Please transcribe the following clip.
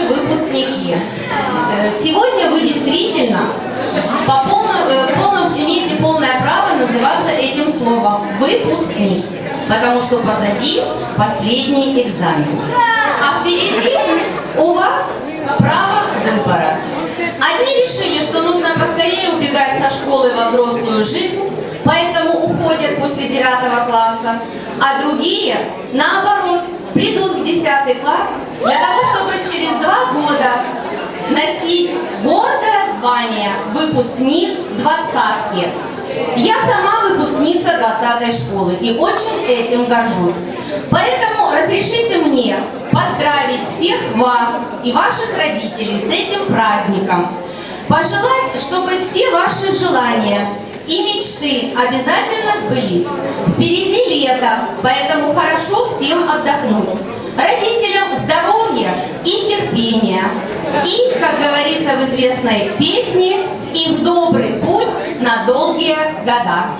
наши выпускники. Э, сегодня вы действительно по полному, э, полном, имеете полное право называться этим словом «выпускник», потому что позади последний экзамен. А впереди у вас право выбора. Одни решили, что нужно поскорее убегать со школы во взрослую жизнь, поэтому уходят после 9 класса, а другие, наоборот, придут в 10 класс для того, чтобы через два года носить гордое звание выпускник двадцатки. Я сама выпускница 20 школы и очень этим горжусь. Поэтому разрешите мне поздравить всех вас и ваших родителей с этим праздником. Пожелать, чтобы все ваши желания и мечты обязательно сбылись. Впереди лето, поэтому хорошо всем отдохнуть. Родителям. И, как говорится в известной песне, и в добрый путь на долгие года.